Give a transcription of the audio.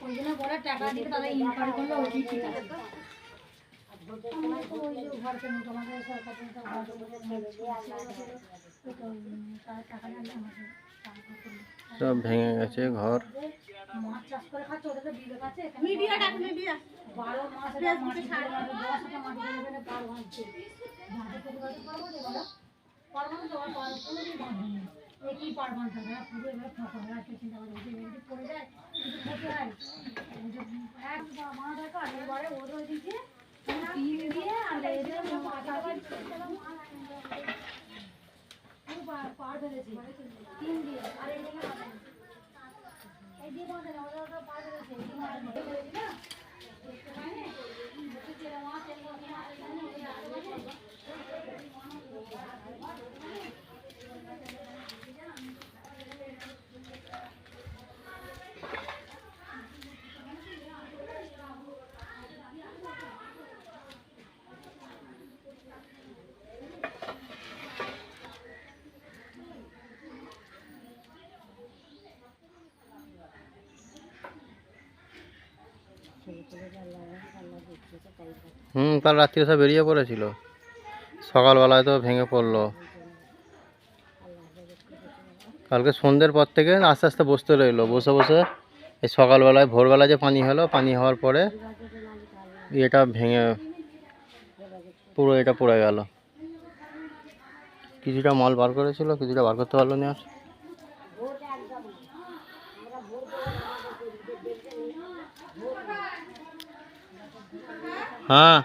ওই জন্য বলে টাকা দিতে তাদের ইনকোয়ারি করলে ওইটাই ঠিক আছে আমরা তো ওই যে ঘর কেন তোমাদের সরকার থেকে তো ঘর ওই তো, উম, তার টাকা জানলে আমাদের টাকা করলো। সব ভেঙে গেছে ঘর মাছ চাষ করে খাচ্ছে ওদের তো বিবেক আছে মিডিয়া ডাক মিডিয়া বারো মাস এটা মাটি ফেলে মাটি দশ একটা মাটি ফেলে ফেলে পার ভাঙছে মাটি ফেলে ফেলে পারবো না বলো পারবো না তোমার পার কোনোদিন বাঁধবে না একই পার এবার ফাঁকা হয় আজকে চিন্তা করে পড়ে যায় কিছু ক্ষতি হয়। এই এক এবারে ওর মাথা পুরো পার তিন দিয়ে আর এইদিকে মাথা এই দিয়ে না পার ফেলেছে হুম, কাল রাত্রে সব বেরিয়ে পড়েছিল। সকালবেলায় তো ভেঙে পড়ল। কালকে সন্ধ্যের পর থেকে আস্তে আস্তে বসতে রইল। বসে বসে এই সকালবেলায়, ভোরবেলা যে পানি হলো, পানি হওয়ার পরে এটা ভেঙে পুরো এটা পড়ে গেল। কিছুটা মাল বার করেছিল, কিছুটা বার করতে পারল না আর। হ্যাঁ